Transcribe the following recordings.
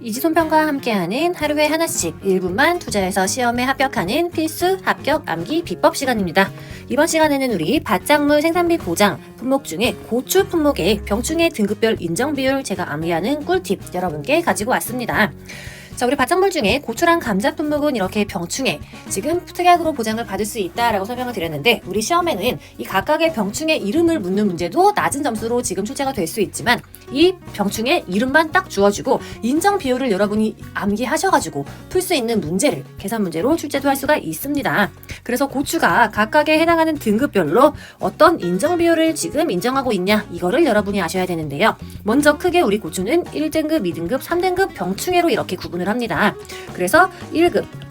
이지손편과 함께하는 하루에 하나씩 1분만 투자해서 시험에 합격하는 필수 합격 암기 비법 시간입니다. 이번 시간에는 우리 밭작물 생산비 보장 품목 중에 고추 품목의 병충해 등급별 인정 비율 제가 암기하는 꿀팁 여러분께 가지고 왔습니다. 자, 우리 밭작물 중에 고추랑 감자 품목은 이렇게 병충해, 지금 특약으로 보장을 받을 수 있다라고 설명을 드렸는데, 우리 시험에는 이 각각의 병충해 이름을 묻는 문제도 낮은 점수로 지금 출제가 될 수 있지만, 이 병충해 이름만 딱 주어주고, 인정 비율을 여러분이 암기하셔가지고 풀 수 있는 문제를 계산 문제로 출제도 할 수가 있습니다. 그래서 고추가 각각에 해당하는 등급별로 어떤 인정 비율을 지금 인정하고 있냐, 이거를 여러분이 아셔야 되는데요. 먼저 크게 우리 고추는 1등급, 2등급, 3등급 병충해로 이렇게 구분을 합니다. 그래서 1급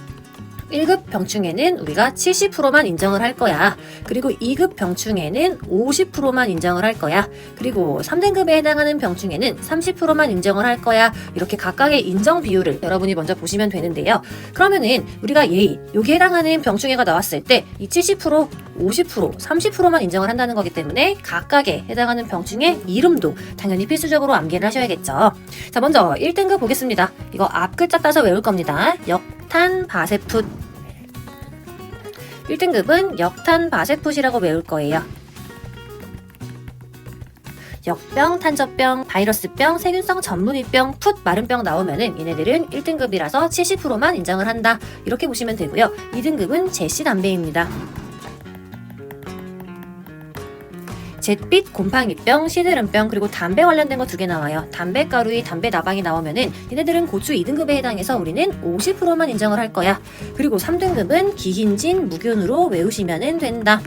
1급 병충해는 우리가 70%만 인정을 할 거야. 그리고 2급 병충해는 50%만 인정을 할 거야. 그리고 3등급에 해당하는 병충해는 30%만 인정을 할 거야. 이렇게 각각의 인정 비율을 여러분이 먼저 보시면 되는데요. 그러면은 우리가 예의, 여기에 해당하는 병충해가 나왔을 때 이 70%, 50%, 30%만 인정을 한다는 거기 때문에 각각에 해당하는 병충해 이름도 당연히 필수적으로 암기를 하셔야겠죠. 자, 먼저 1등급 보겠습니다. 이거 앞 글자 따서 외울 겁니다. 역 탄 바세풋 1등급은 역탄 바세풋이라고 외울 거예요. 역병, 탄저병, 바이러스병, 세균성 전문위병, 풋, 마른병 나오면은 얘네들은 1등급이라서 70%만 인정을 한다. 이렇게 보시면 되고요. 2등급은 제시 담배입니다. 잿빛 곰팡이병, 시드름병, 그리고 담배 관련된 거 두 개 나와요. 담배 가루이, 담배 나방이 나오면은 얘네들은 고추 2등급에 해당해서 우리는 50%만 인정을 할 거야. 그리고 3등급은 기흰진, 무균으로 외우시면 된다.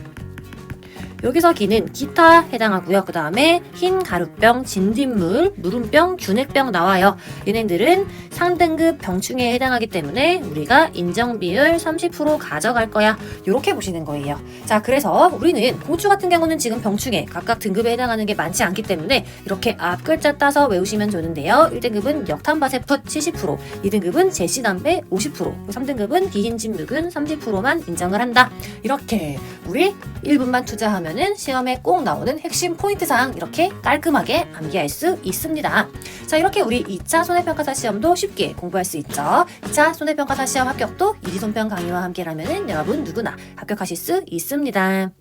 여기서 기는 기타 해당하고요. 그 다음에 흰 가루병, 진딧물, 무름병, 균핵병 나와요. 얘네들은 상등급 병충해에 해당하기 때문에 우리가 인정 비율 30% 가져갈 거야. 이렇게 보시는 거예요. 자, 그래서 우리는 고추 같은 경우는 지금 병충해 각각 등급에 해당하는 게 많지 않기 때문에 이렇게 앞 글자 따서 외우시면 좋은데요. 1등급은 역탄바세풋 70%, 2등급은 제시담배 50%, 3등급은 기흰진묵은 30%만 인정을 한다. 이렇게 우리 1분만 투자하면 은 시험에 꼭 나오는 핵심 포인트 사항 이렇게 깔끔하게 암기할 수 있습니다. 자, 이렇게 우리 2차 손해평가사 시험도 쉽게 공부할 수 있죠. 2차 손해평가사 시험 합격도 이지손평 강의와 함께라면은 여러분 누구나 합격하실 수 있습니다.